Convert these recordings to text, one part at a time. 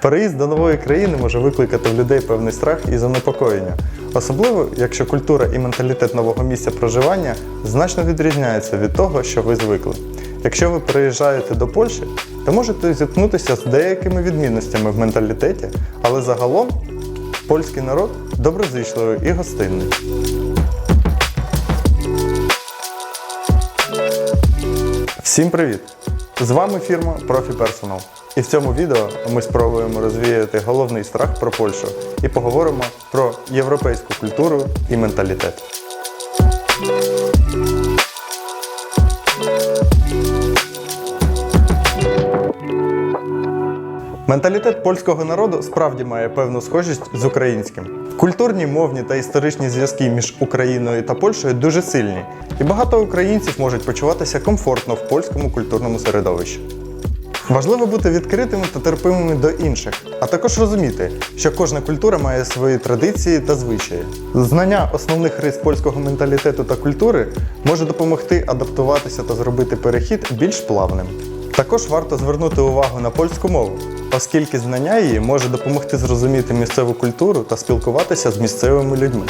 Переїзд до нової країни може викликати в людей певний страх і занепокоєння, особливо якщо культура і менталітет нового місця проживання значно відрізняється від того, що ви звикли. Якщо ви переїжджаєте до Польщі, то можете зіткнутися з деякими відмінностями в менталітеті, але загалом польський народ доброзичливий і гостинний. Всім привіт! З вами фірма Profi Personal. І в цьому відео ми спробуємо розвіяти головний страх про Польщу і поговоримо про європейську культуру і менталітет. Менталітет польського народу справді має певну схожість з українським. Культурні, мовні та історичні зв'язки між Україною та Польщею дуже сильні, і багато українців можуть почуватися комфортно в польському культурному середовищі. Важливо бути відкритими та терпимими до інших, а також розуміти, що кожна культура має свої традиції та звичаї. Знання основних рис польського менталітету та культури може допомогти адаптуватися та зробити перехід більш плавним. Також варто звернути увагу на польську мову, оскільки знання її може допомогти зрозуміти місцеву культуру та спілкуватися з місцевими людьми.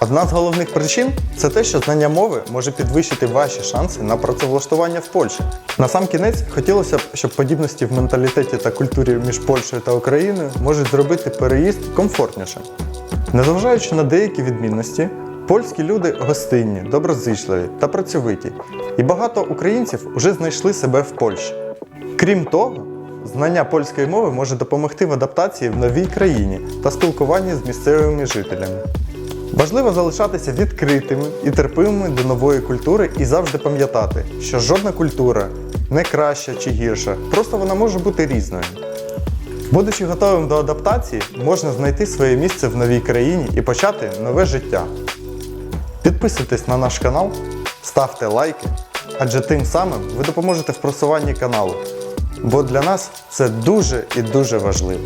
Одна з головних причин це те, що знання мови може підвищити ваші шанси на працевлаштування в Польщі. На сам кінець хотілося б, щоб подібності в менталітеті та культурі між Польщею та Україною можуть зробити переїзд комфортнішим. Незважаючи на деякі відмінності, польські люди гостинні, доброзичливі та працьовиті, і багато українців вже знайшли себе в Польщі. Крім того, знання польської мови може допомогти в адаптації в новій країні та спілкуванні з місцевими жителями. Важливо залишатися відкритими і терпимими до нової культури і завжди пам'ятати, що жодна культура не краща чи гірша, просто вона може бути різною. Будучи готовим до адаптації, можна знайти своє місце в новій країні і почати нове життя. Підписуйтесь на наш канал, ставте лайки, адже тим самим ви допоможете в просуванні каналу. Бо для нас це дуже і дуже важливо.